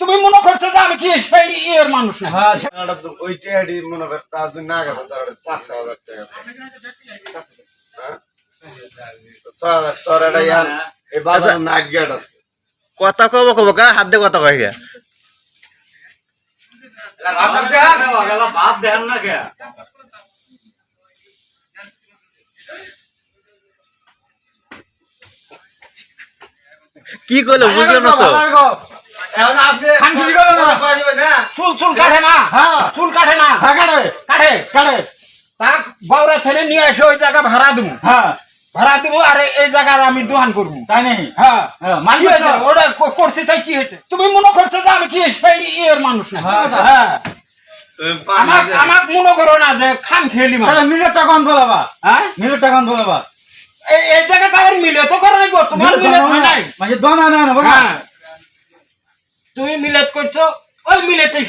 তুমি মনে করছ যে আমি কি সেই ইয়ের মানুষ না হ্যাঁ ওই টেহাডি মনে কর তার জন্য না গেছে তার পাঁচ হাজার টাকা। হ্যাঁ? ছ হাজার তোর এটা ইয়ার এই নাক গেট আছে। কথা কব কব কা হাত দে কথা কই গা বাপ দেন না কে? কি কইলো বুঝলাম না তো। এখন আপনি খান খুলি করো না। করা যাবে না? চুল চুল কাটে না। হ্যাঁ। চুল কাটে না। হ্যাঁ কাটে। কাটে। কাটে। তাক বাউরা ছেলে নিয়ে এসে ওই জায়গা ভাড়া দেবো হ্যাঁ। ভাড়া দেবো আর এই জায়গার আমি দোকান করব। তাই নেই হ্যাঁ। হ্যাঁ? ওটা করছি তাই কি হয়েছে? তুমি মনে করছ যে আমি কি সেই ইয়ের মানুষ না? হ্যাঁ, আচ্ছা। হ্যাঁ। পানি আমার মনে করো না যে খাম খেলি মা তাহলে মিলের টাকা অন হ্যাঁ? মিলের টাকা অন বলাবা? এই এই জায়গাটা আবার মিলে তো করে নাই গো, তোমার মিলে নাই। মানে দনা না তুমি মিলাত করছ ওই মিলেতেই